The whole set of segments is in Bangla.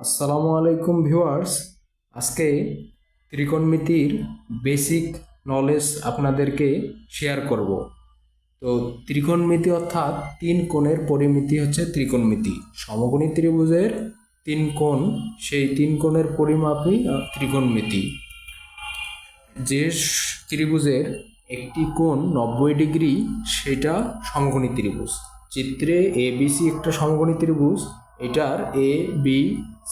আসসালামু আলাইকুম ভিউয়ার্স। আজকে ত্রিকোণমিতির বেসিক নলেজ আপনাদেরকে শেয়ার করব। তো ত্রিকোণমিতি অর্থাৎ তিন কোণের পরিমিতি হচ্ছে ত্রিকোণমিতি। সমকোণী ত্রিভুজের তিন কোণ, সেই তিন কোণের পরিমাপই ত্রিকোণমিতি। যে ত্রিভুজের একটি কোণ নব্বই ডিগ্রি, সেটা সমকোণী ত্রিভুজ। চিত্রে এ বি সি একটা সমকোণী ত্রিভুজ, এটার এ বি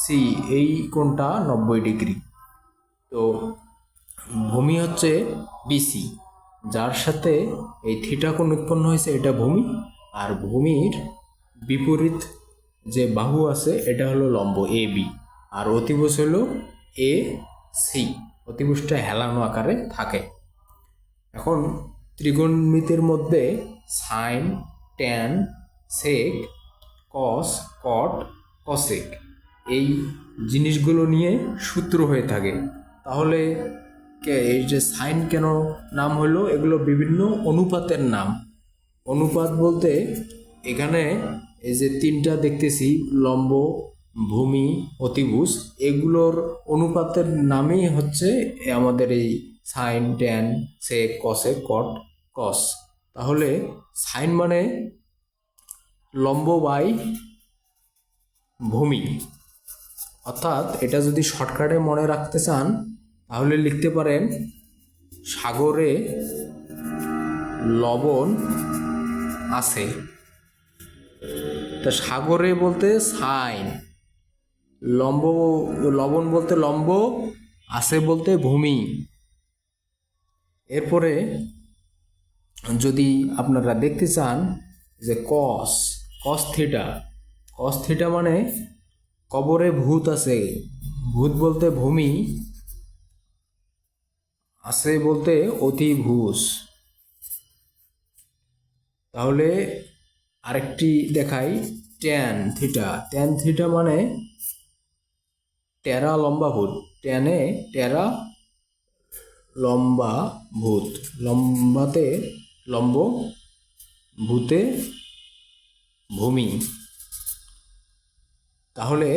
সি, এই কোণটা নব্বই ডিগ্রি। তো ভূমি হচ্ছে বিসি, যার সাথে এই থিটা কোণ উৎপন্ন হয়েছে এটা ভূমি, আর ভূমির বিপরীত যে বাহু আছে এটা হলো লম্ব এ বি, আর অতিভুজ হলো এ সি, অতিভুজটা হেলানো আকারে থাকে। এখন ত্রিগোণমিতির মধ্যে sine, tan, sec, cos, cot, cosec এই জিনিসগুলো নিয়ে সূত্র হয়ে থাকে। তাহলে এই যে সাইন কেন নাম হলো, এগুলো বিভিন্ন অনুপাতের নাম। অনুপাত বলতে এখানে এই যে তিনটা দেখতেছি, লম্ব, ভূমি, অতিভুজ। এগুলোর অনুপাতের নামই হচ্ছে আমাদের এই সাইন, ট্যান সে কসে কট, কস। তাহলে সাইন মানে লম্ব বাই ভূমি। অর্থাৎ এটা যদি শর্টকাটে মনে রাখতে চান, তাহলে লিখতে পারেন, সাগরে লবণ আছে। তা সাগরে বলতে সাইন, লম্ব, লবণ বলতে লম্ব, আছে বলতে ভূমি। এরপরে যদি আপনারা দেখতে চান যে কস কস থিটা কস থিটা মানে কবরে ভূত আছে। ভূত বলতে ভূমি, আছে বলতে অতিভুজ তাহলে আরেকটি দেখাই, ট্যান থিটা। ট্যান থিটা মানে টেরা লম্বা ভূত। ট্যানে টেরা লম্বা ভূত। লম্বাতে লম্ব ভূতে ভূমি। তাহলে